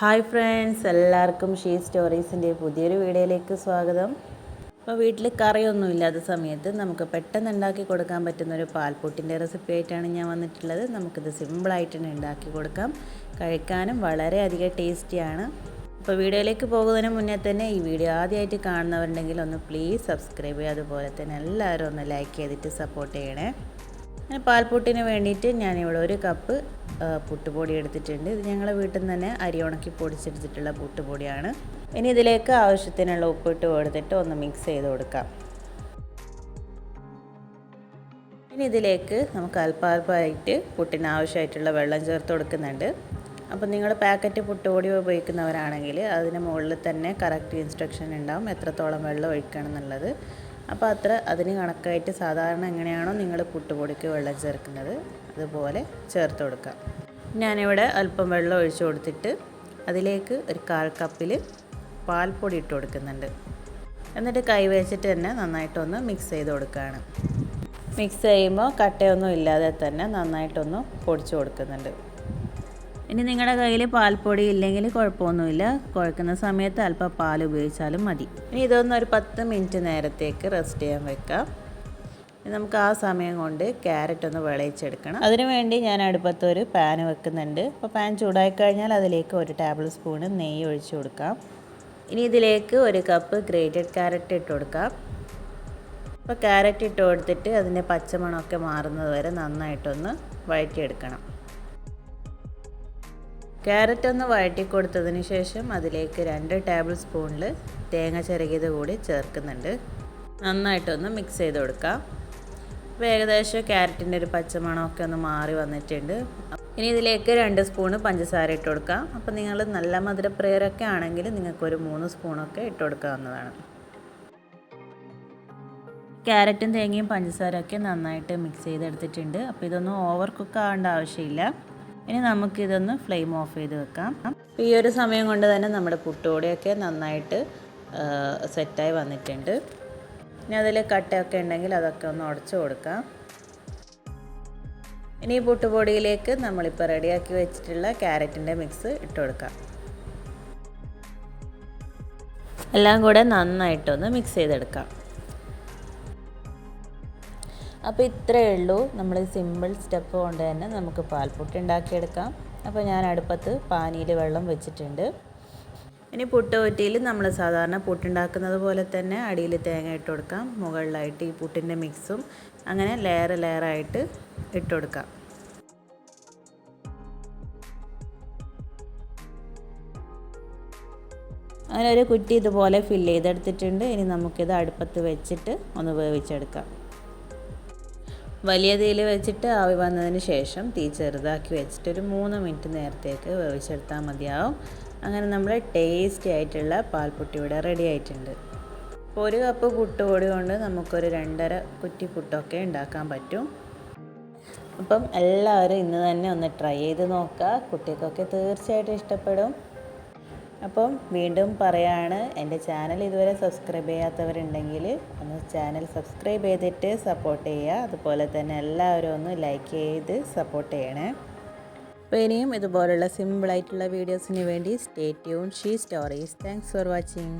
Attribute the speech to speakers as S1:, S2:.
S1: Hi friends എല്ലാവർക്കും she സ്റ്റോറീസിന്റെ പുതിയൊരു വീഡിയോയിലേക്ക് സ്വാഗതം. അപ്പോൾ വീട്ടിൽ കറിയൊന്നും ഇല്ലാത്ത സമയത്ത്. നമുക്ക് പെട്ടെന്ന് ഉണ്ടാക്കി കൊടുക്കാൻ പറ്റുന്ന ഒരു പാൽപ്പൊട്ടിന്റെ റെസിപ്പി ആയിട്ടാണ് ഞാൻ വന്നിട്ടുള്ളത്. നമുക്കിത് സിമ്പിളായിട്ട് തന്നെ ഉണ്ടാക്കി കൊടുക്കാം. കഴിക്കാനും വളരെയധികം ടേസ്റ്റിയാണ്. അപ്പോൾ വീഡിയോയിലേക്ക് പോകുന്നതിന് മുന്നേ തന്നെ ഈ വീഡിയോ ആദ്യമായിട്ട് കാണുന്നവരുണ്ടെങ്കിൽ ഒന്ന് പ്ലീസ് സബ്സ്ക്രൈബ് ചെയ്യുക. അതുപോലെ തന്നെ എല്ലാവരും ഒന്ന് ലൈക്ക് ചെയ്തിട്ട് സപ്പോർട്ട് ചെയ്യണേ. പാൽപ്പൊട്ടിന് വേണ്ടിയിട്ട് ഞാനിവിടെ ഒരു കപ്പ് പുട്ടുപൊടി എടുത്തിട്ടുണ്ട്. ഇത് ഞങ്ങളെ വീട്ടിൽ നിന്ന് തന്നെ അരി ഉണക്കി പൊടിച്ചെടുത്തിട്ടുള്ള പുട്ടുപൊടിയാണ്. ഇനി ഇതിലേക്ക് ആവശ്യത്തിനുള്ള ഉപ്പിട്ട് കൊടുത്തിട്ട് ഒന്ന് മിക്സ് ചെയ്ത് കൊടുക്കാം. ഇനി ഇതിലേക്ക് നമുക്ക് അല്പാൽപ്പമായിട്ട് പുട്ടിന് ആവശ്യമായിട്ടുള്ള വെള്ളം ചേർത്ത് കൊടുക്കുന്നുണ്ട്. അപ്പം നിങ്ങൾ പാക്കറ്റ് പുട്ടുപൊടി ഉപയോഗിക്കുന്നവരാണെങ്കിൽ അതിന് മുകളിൽ തന്നെ കറക്റ്റ് ഇൻസ്ട്രക്ഷൻ ഉണ്ടാവും. എത്രത്തോളം വെള്ളം ഒഴിക്കണം എന്നുള്ളത്. അപ്പോൾ അത്ര അതിന് കണക്കായിട്ട് സാധാരണ എങ്ങനെയാണോ നിങ്ങൾ പുട്ടുപൊടിക്ക് വെള്ളം ചേർക്കുന്നത്. അതുപോലെ ചേർത്ത് കൊടുക്കാം. ഞാനിവിടെ അല്പം വെള്ളം ഒഴിച്ചു കൊടുത്തിട്ട് അതിലേക്ക് ഒരു കാൽ കപ്പിൽ പാൽപ്പൊടി ഇട്ട് കൊടുക്കുന്നുണ്ട്. എന്നിട്ട് കൈ വെച്ചിട്ട് തന്നെ നന്നായിട്ടൊന്ന് മിക്സ് ചെയ്ത് കൊടുക്കുകയാണ് മിക്സ് ചെയ്യുമ്പോൾ കട്ടയൊന്നും ഇല്ലാതെ തന്നെ നന്നായിട്ടൊന്ന് പൊടിച്ചു കൊടുക്കുന്നുണ്ട്. ഇനി നിങ്ങളുടെ കയ്യിൽ പാൽപ്പൊടി ഇല്ലെങ്കിൽ കുഴപ്പമൊന്നുമില്ല. കുഴക്കുന്ന സമയത്ത് അല്പം പാൽ ഉപയോഗിച്ചാലും മതി. ഇനി ഇതൊന്ന് ഒരു പത്ത് മിനിറ്റ് നേരത്തേക്ക് റെസ്റ്റ് ചെയ്യാൻ വെക്കാം. നമുക്ക് ആ സമയം കൊണ്ട് ക്യാരറ്റ് ഒന്ന് വിളയിച്ചെടുക്കണം. അതിനു വേണ്ടി ഞാൻ അടുപ്പത്ത് ഒരു പാൻ വെക്കുന്നുണ്ട്. അപ്പോൾ പാൻ ചൂടായി കഴിഞ്ഞാൽ അതിലേക്ക് ഒരു ടേബിൾ സ്പൂണ് നെയ്യ് ഒഴിച്ചു കൊടുക്കാം. ഇനി ഇതിലേക്ക് ഒരു കപ്പ് ഗ്രേറ്റഡ് ക്യാരറ്റ് ഇട്ട് കൊടുക്കാം. അപ്പോൾ ക്യാരറ്റ് ഇട്ട് കൊടുത്തിട്ട് അതിന്റെ പച്ചമണമൊക്കെ മാറുന്നത് വരെ നന്നായിട്ടൊന്ന് വഴറ്റിയെടുക്കണം. ക്യാരറ്റ് ഒന്ന് വഴറ്റി കൊടുത്തതിന് ശേഷം അതിലേക്ക് രണ്ട് ടേബിൾ സ്പൂണിൽ തേങ്ങ ചിരകിയത് കൂടി ചേർക്കുന്നുണ്ട്. നന്നായിട്ടൊന്ന് മിക്സ് ചെയ്ത് കൊടുക്കാം. അപ്പോൾ ഏകദേശം ക്യാരറ്റിന്റെ ഒരു പച്ചമണമൊക്കെ ഒന്ന് മാറി വന്നിട്ടുണ്ട്. ഇനി ഇതിലേക്ക് രണ്ട് സ്പൂണ് പഞ്ചസാര ഇട്ട് കൊടുക്കാം. അപ്പോൾ നിങ്ങൾ നല്ല മധുരപ്രിയരൊക്കെ ആണെങ്കിൽ നിങ്ങൾക്കൊരു മൂന്ന് സ്പൂണൊക്കെ ഇട്ട് കൊടുക്കാവുന്നതാണ്. ക്യാരറ്റും തേങ്ങയും പഞ്ചസാരയൊക്കെ നന്നായിട്ട് മിക്സ് ചെയ്തെടുത്തിട്ടുണ്ട്. അപ്പോൾ ഇതൊന്നും ഓവർ കുക്ക് ആവേണ്ട ആവശ്യമില്ല. ഇനി നമുക്കിതൊന്ന് ഫ്ലെയിം ഓഫ് ചെയ്ത് വെക്കാം. ഈ ഒരു സമയം കൊണ്ട് തന്നെ നമ്മുടെ പുട്ടുപൊടിയൊക്കെ നന്നായിട്ട് സെറ്റായി വന്നിട്ടുണ്ട്. ഇനി അതിൽ കട്ടയൊക്കെ ഉണ്ടെങ്കിൽ അതൊക്കെ ഒന്ന് ഉടച്ചു കൊടുക്കാം. ഇനി ഈ പുട്ടുപൊടിയിലേക്ക് നമ്മളിപ്പോൾ റെഡിയാക്കി വെച്ചിട്ടുള്ള ക്യാരറ്റിന്റെ മിക്സ് ഇട്ട് കൊടുക്കാം. എല്ലാം കൂടെ നന്നായിട്ടൊന്ന് മിക്സ് ചെയ്തെടുക്കാം. അപ്പോൾ ഇത്രയേ ഉള്ളൂ. നമ്മൾ സിമ്പിൾ സ്റ്റെപ്പ് കൊണ്ട് തന്നെ നമുക്ക് പാൽപ്പൊട്ടി ഉണ്ടാക്കിയെടുക്കാം. അപ്പോൾ ഞാൻ അടുപ്പത്ത് പാനിയിൽ വെള്ളം വെച്ചിട്ടുണ്ട്. ഇനി പുട്ടുപൊറ്റിയിൽ നമ്മൾ സാധാരണ പുട്ടുണ്ടാക്കുന്നത് പോലെ തന്നെ അടിയിൽ തേങ്ങ ഇട്ട് കൊടുക്കാം. മുകളിലായിട്ട് ഈ പുട്ടിന്റെ മിക്സും അങ്ങനെ ലെയർ ലെയറായിട്ട് ഇട്ട് കൊടുക്കാം. അങ്ങനെ ഒരു കുറ്റി ഇതുപോലെ ഫില്ല് ചെയ്തെടുത്തിട്ടുണ്ട്. ഇനി നമുക്കിത് അടുപ്പത്ത് വെച്ചിട്ട് ഒന്ന് വേവിച്ചെടുക്കാം. വലിയ തീയിൽ വെച്ചിട്ട് ആവി വന്നതിന് ശേഷം തീ ചെറുതാക്കി വെച്ചിട്ട് ഒരു മൂന്ന് മിനിറ്റ് നേരത്തേക്ക് വേവിച്ചെടുത്താൽ മതിയാവും. അങ്ങനെ നമ്മൾ ടേസ്റ്റി ആയിട്ടുള്ള പാൽപ്പൊട്ടി ഇവിടെ റെഡി ആയിട്ടുണ്ട്. ഒരു കപ്പ് പുട്ടുപൊടി കൊണ്ട് നമുക്കൊരു രണ്ടര കുറ്റി പുട്ടൊക്കെ ഉണ്ടാക്കാൻ പറ്റും. അപ്പം എല്ലാവരും ഇന്ന് തന്നെ ഒന്ന് ട്രൈ ചെയ്ത് നോക്കുക. കുട്ടികൾക്കൊക്കെ തീർച്ചയായിട്ടും ഇഷ്ടപ്പെടും. അപ്പം വീണ്ടും പറയാണ് എന്റെ ചാനൽ ഇതുവരെ സബ്സ്ക്രൈബ് ചെയ്യാത്തവരുണ്ടെങ്കിൽ ഒന്ന് ചാനൽ സബ്സ്ക്രൈബ് ചെയ്തിട്ട് സപ്പോർട്ട് ചെയ്യുക. അതുപോലെ തന്നെ എല്ലാവരും ഒന്ന് ലൈക്ക് ചെയ്ത് സപ്പോർട്ട് ചെയ്യണേ. അപ്പോൾ ഇനിയും ഇതുപോലുള്ള സിമ്പിളായിട്ടുള്ള വീഡിയോസിന് വേണ്ടി stay tune she stories thanks for watching